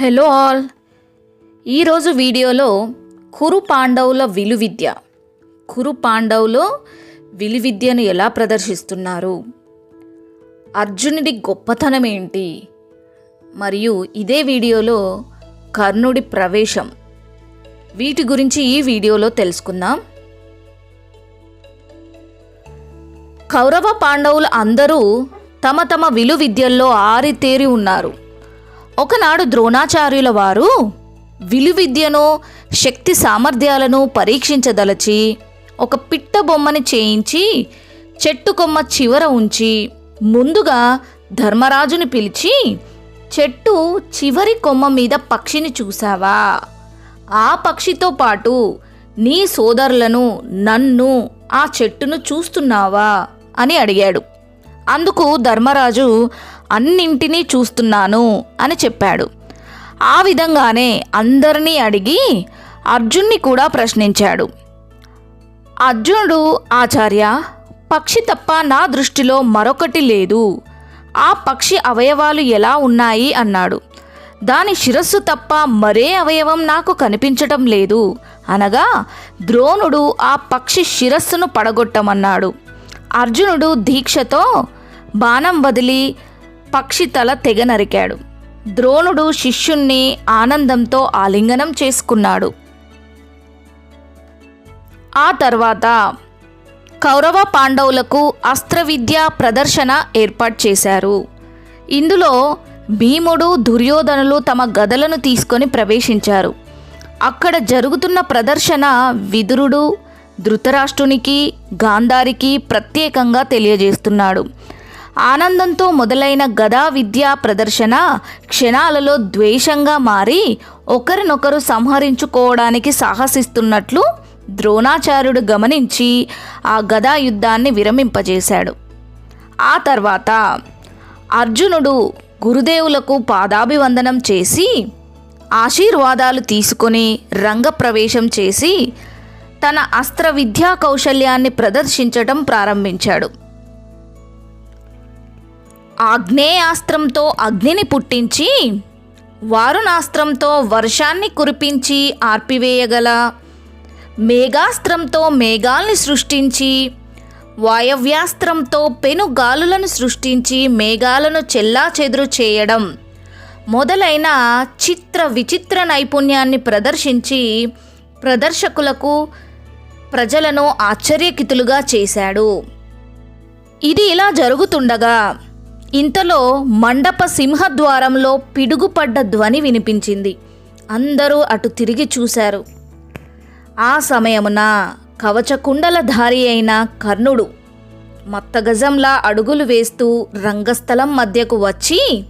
Hello all. ఈరోజు వీడియోలో కురు పాండవుల విలువిద్య. కురు పాండవులో విలువిద్యను ఎలా ప్రదర్శిస్తున్నారు? అర్జునుడి గొప్పతనం ఏంటి? మరియు ఇదే వీడియోలో కర్ణుడి ప్రవేశం. వీటి గురించి ఈ వీడియోలో తెలుసుకుందాం. కౌరవ పాండవులు అందరూ తమ తమ విలు విద్యల్లో ఆరితేరి ఉన్నారు. ఒకనాడు ద్రోణాచార్యుల వారు విలు విద్యను శక్తి సామర్థ్యాలను పరీక్షించదలచి ఒక పిట్ట బొమ్మని చేయించి చెట్టు కొమ్మ చివర ఉంచి ముందుగా ధర్మరాజుని పిలిచి చెట్టు చివరి కొమ్మ మీద పక్షిని చూసావా ఆ పక్షితో పాటు నీ సోదరులను నన్ను ఆ చెట్టును చూస్తున్నావా అని అడిగాడు. అందుకు ధర్మరాజు అన్నింటినీ చూస్తున్నాను అని చెప్పాడు. ఆ విధంగానే అందరినీ అడిగి అర్జున్ని కూడా ప్రశ్నించాడు. అర్జునుడు ఆచార్య పక్షి తప్ప నా దృష్టిలో మరొకటి లేదు. ఆ పక్షి అవయవాలు ఎలా ఉన్నాయి? అన్నాడు. దాని శిరస్సు తప్ప మరే అవయవం నాకు కనిపించటం లేదు. అనగా ద్రోణుడు ఆ పక్షి శిరస్సును పడగొట్టమన్నాడు. అర్జునుడు దీక్షతో బాణం వదిలి పక్షి తల తెగ నరికాడు. ద్రోణుడు శిష్యుణ్ణి ఆనందంతో ఆలింగనం చేసుకున్నాడు. ఆ తర్వాత కౌరవ పాండవులకు అస్త్రవిద్య ప్రదర్శన ఏర్పాటు చేశారు. ఇందులో భీముడు దుర్యోధనులు తమ గదలను తీసుకొని ప్రవేశించారు. అక్కడ జరుగుతున్న ప్రదర్శన విదురుడు ధృతరాష్ట్రునికి గాంధారికి ప్రత్యేకంగా తెలియజేస్తున్నాడు. ఆనందంతో మొదలైన గదా విద్యా ప్రదర్శన క్షణాలలో ద్వేషంగా మారి ఒకరినొకరు సంహరించుకోవడానికి సాహసిస్తున్నట్లు ద్రోణాచార్యుడు గమనించి ఆ గదా యుద్ధాన్ని విరమింపజేశాడు. ఆ తర్వాత అర్జునుడు గురుదేవులకు పాదాభివందనం చేసి ఆశీర్వాదాలు తీసుకొని రంగప్రవేశం చేసి తన అస్త్ర విద్యా కౌశల్యాన్ని ప్రదర్శించటం ప్రారంభించాడు. ఆగ్నేయాస్త్రంతో అగ్నిని పుట్టించి వారుణాస్త్రంతో వర్షాన్ని కురిపించి ఆర్పివేయగల మేఘాస్త్రంతో మేఘాల్ని సృష్టించి వాయవ్యాస్త్రంతో పెనుగాలులను సృష్టించి మేఘాలను చెల్లా చెదురు చేయడం మొదలైన చిత్ర విచిత్ర నైపుణ్యాన్ని ప్రదర్శించి ప్రదర్శకులకు ప్రజలను ఆశ్చర్యకితులుగా చేశాడు. ఇది ఇలా జరుగుతుండగా ఇంతలో మండప సింహద్వారంలో పిడుగుపడ్డ ధ్వని వినిపించింది. అందరూ అటు తిరిగి చూశారు. ఆ సమయమున కవచకుండలధారి అయిన కర్ణుడు మత్తగజంలా అడుగులు వేస్తూ రంగస్థలం మధ్యకు వచ్చి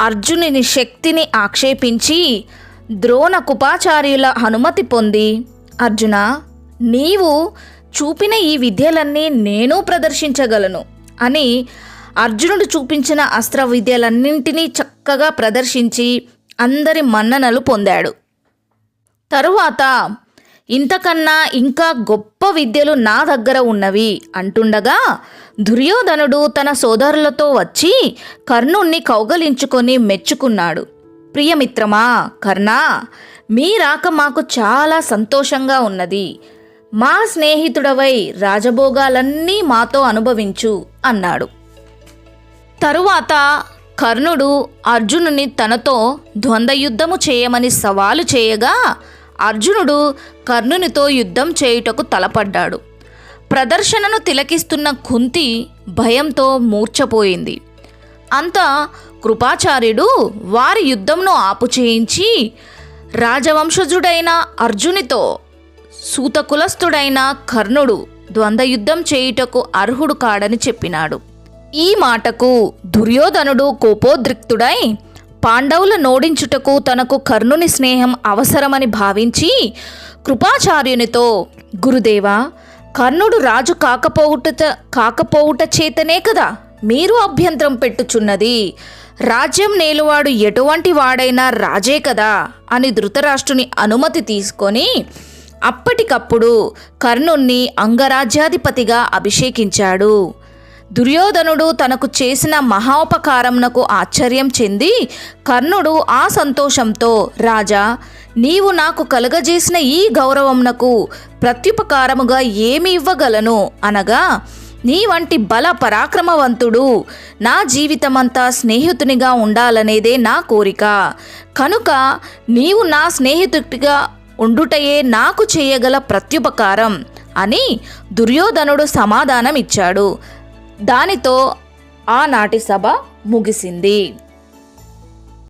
అర్జునుని శక్తిని ఆక్షేపించి ద్రోణ కుపాచార్యుల అనుమతి పొంది అర్జున నీవు చూపిన ఈ విద్యలన్నీ నేను ప్రదర్శించగలను అని అర్జునుడు చూపించిన అస్త్ర విద్యలన్నింటినీ చక్కగా ప్రదర్శించి అందరి మన్ననలు పొందాడు. తరువాత ఇంతకన్నా ఇంకా గొప్ప విద్యలు నా దగ్గర ఉన్నవి అంటుండగా దుర్యోధనుడు తన సోదరులతో వచ్చి కర్ణుణ్ణి కౌగలించుకొని మెచ్చుకున్నాడు. ప్రియమిత్రమా కర్ణా మీ రాక మాకు చాలా సంతోషంగా ఉన్నది. మా స్నేహితుడవై రాజభోగాలన్నీ మాతో అనుభవించు అన్నాడు. తరువాత కర్ణుడు అర్జునుని తనతో ద్వంద్వయుద్ధము చేయమని సవాలు చేయగా అర్జునుడు కర్ణునితో యుద్ధం చేయుటకు తలపడ్డాడు. ప్రదర్శనను తిలకిస్తున్న కుంతి భయంతో మూర్ఛపోయింది. అంతా కృపాచార్యుడు వారి యుద్ధంను ఆపు చేయించి రాజవంశజుడైన అర్జునితో సూతకులస్థుడైన కర్ణుడు ద్వంద్వయుద్ధం చేయుటకు అర్హుడు కాడని చెప్పినాడు. ఈ మాటకు దుర్యోధనుడు కోపోద్రిక్తుడై పాండవుల నోడించుటకు తనకు కర్ణుని స్నేహం అవసరమని భావించి కృపాచార్యునితో గురుదేవా కర్ణుడు రాజు కాకపోవుట కాకపోవుట చేతనే కదా మీరు అభ్యంతరం పెట్టుచున్నది. రాజ్యం నేలువాడు ఎటువంటి వాడైనా రాజే కదా అని ధృతరాష్ట్రుని అనుమతి తీసుకొని అప్పటికప్పుడు కర్ణుణ్ణి అంగరాజ్యాధిపతిగా అభిషేకించాడు. దుర్యోధనుడు తనకు చేసిన మహోపకారంనకు ఆశ్చర్యం చెంది కర్ణుడు ఆ సంతోషంతో రాజా నీవు నాకు కలుగజేసిన ఈ గౌరవంనకు ప్రత్యుపకారముగా ఏమి ఇవ్వగలను అనగా నీ వంటి బల పరాక్రమవంతుడు నా జీవితమంతా స్నేహితునిగా ఉండాలనేదే నా కోరిక. కనుక నీవు నా స్నేహితుడిగా ఉండుటయే నాకు చేయగల ప్రత్యుపకారం అని దుర్యోధనుడు సమాధానం ఇచ్చాడు దానితో ఆనాటి సభ ముగిసింది.